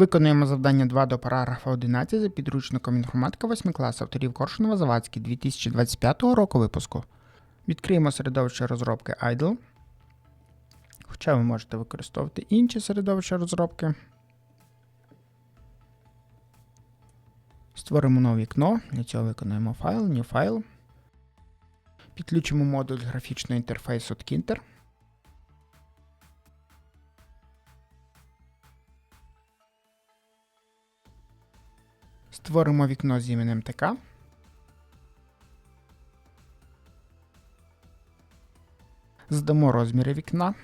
Виконуємо завдання 2 до параграфа 11 за підручником інформатика 8 клас авторів Коршунова Завадський 2025 року випуску. Відкриємо середовище розробки IDLE. Хоча ви можете використовувати інші середовища розробки. Створимо нове вікно. Для цього виконуємо файл, New File. Підключимо модуль графічного інтерфейсу Tkinter. Створимо вікно з іменем ТК. Здамо розміри вікна.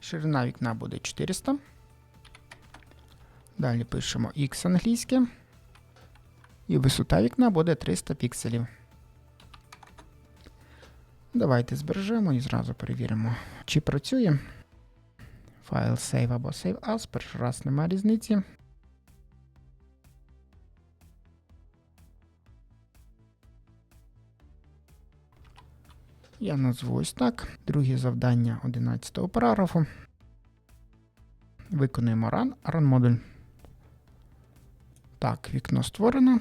Ширина вікна буде 400. Далі пишемо X англійське. І висота вікна буде 300 пікселів. Давайте збережемо і зразу перевіримо, чи працює. Файл save або save as, перший раз немає різниці. Я назву ось так. Друге завдання 11 параграфу. Виконуємо run, run модуль. Так, вікно створено.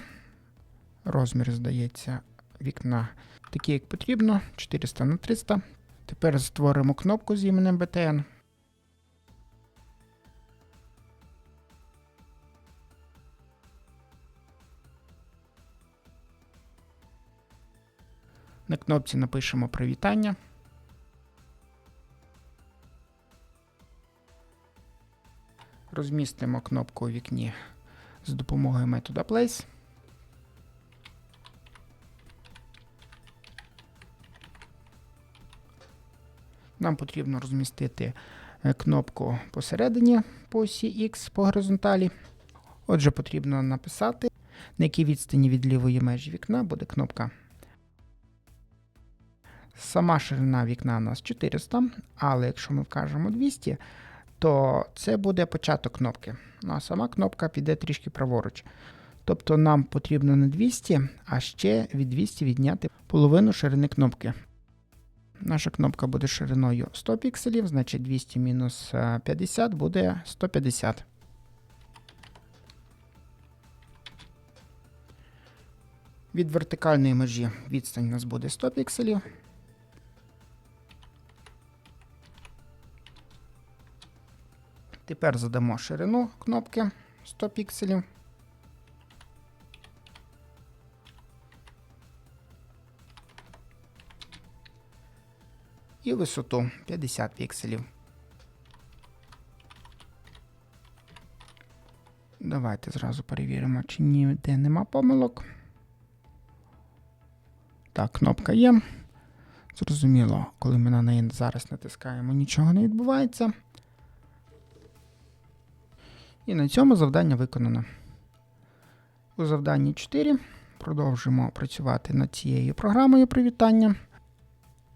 Розмір, здається, вікна такий, як потрібно. 400 на 300. Тепер створимо кнопку з іменем BTN. На кнопці напишемо привітання. Розмістимо кнопку у вікні з допомогою метода Place. Нам потрібно розмістити е, кнопку посередині по осі X по горизонталі. Отже, потрібно написати, на якій відстані від лівої межі вікна буде кнопка. Сама ширина вікна у нас 400, але якщо ми вкажемо 200, то це буде початок кнопки. Ну а сама кнопка піде трішки праворуч. Тобто нам потрібно не 200, а ще від 200 відняти половину ширини кнопки. Наша кнопка буде шириною 100 пікселів, значить 200 мінус е, 50 буде 150. Від вертикальної межі відстань у нас буде 100 пікселів. Тепер задамо ширину кнопки 100 пікселів. І висоту 50 пікселів. Давайте зразу перевіримо, чи ніде нема помилок. Так, кнопка є. Зрозуміло, коли ми на неї зараз натискаємо, нічого не відбувається. І на цьому завдання виконано. У завданні 4 продовжимо працювати над цією програмою привітання.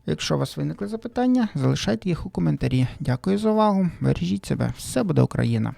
Якщо у вас виникли запитання, залишайте їх у коментарі. Дякую за увагу. Бережіть себе. Все буде Україна!